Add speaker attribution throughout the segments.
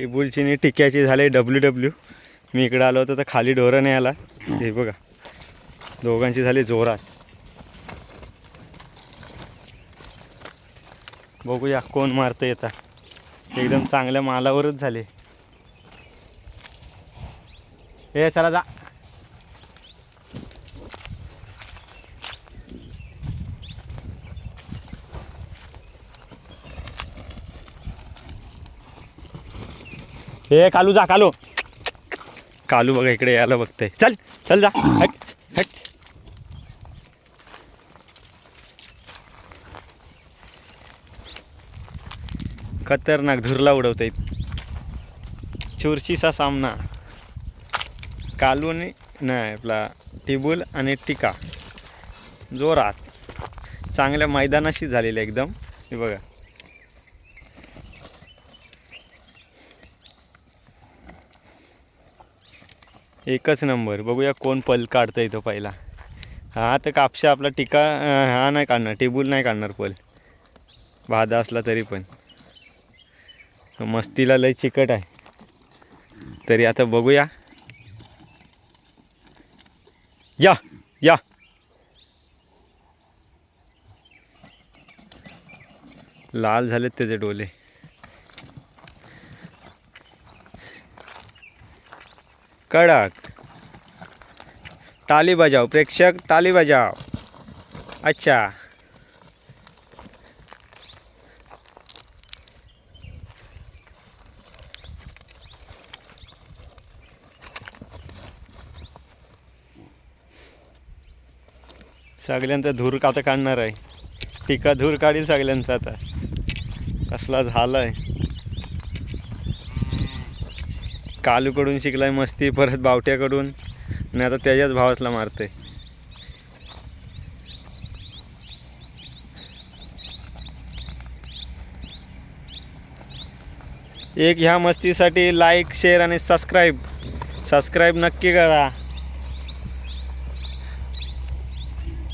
Speaker 1: टेबुलची आणि टिक्याची झाले W W. मी इकडं आलो होतो तर खाली डोरं नाही आला. हे बघा दोघांची झाली जोरात. बघूया कोण मारतं येता एकदम चांगल्या मालावरच झाले. हे चला जा. हे कालू जा कालू. कालू बघा इकडे यायला बघतंय. चल चल जा. हट हट. खतरनाक धुरला उडवतायत चुरशीचा सामना. कालू आणि नाही आपला टिबुल आणि टिका. जोरात. चांगल्या मैदानाशी झालेलं एकदम. हे बघा. एकच नंबर. बघूया कोण पल काढतं इथं पहिला. हा तर कापशा आपला टिका हा नाही काढणार टेबुल नाही काढणार पल. भादा असला तरी पण. मस्तीला लय चिकट आहे. तरी आता बघूया. या या. लाल झालेत त्याचे डोले. कडक। टाली बजाव प्रेक्षक टाली बजाव अच्छा। सगळ्यांचा धूर आता काढणार आहे? टीका धूर काढील सगळ्यांचा आता. कसला झालाय? कालूकडून शिकलाय मस्ती परत बावट्याकडून. आणि आता त्याच्याच भावातला मारतंय. एक ह्या मस्तीसाठी लाईक शेअर आणि सबस्क्राईब सबस्क्राईब नक्की करा.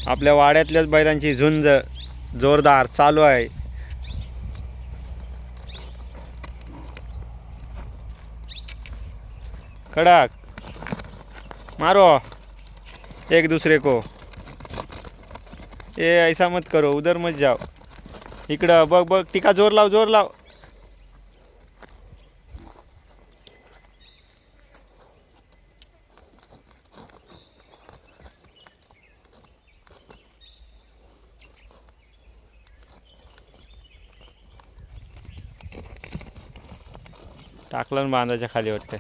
Speaker 1: आपल्या वाड्यातल्याच बैलांची झुंज जोरदार चालू आहे. कडक मारो. एक दूसरे को. ए ऐसा मत करो उधर मत जाओ. इकडं बघ बघ टिका जोर लाव जोर लाव. टाकलं आणि बांधाच्या खाली वाटतं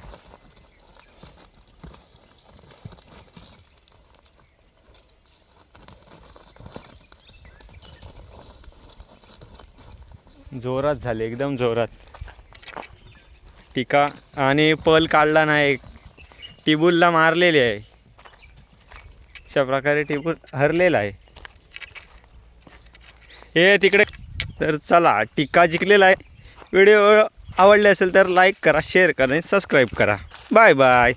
Speaker 1: जोरात झाले एकदम जोरात. टिका आणि पल काढला नाही. टिबूलला मारलेली आहे. अशा प्रकारे टिबूल हरलेला आहे. हे तिकडे तर चला टिका जिंकलेला आहे. व्हिडिओ आवडले असेल तर लाईक करा शेअर करा आणि सबस्क्राईब करा. Bye bye.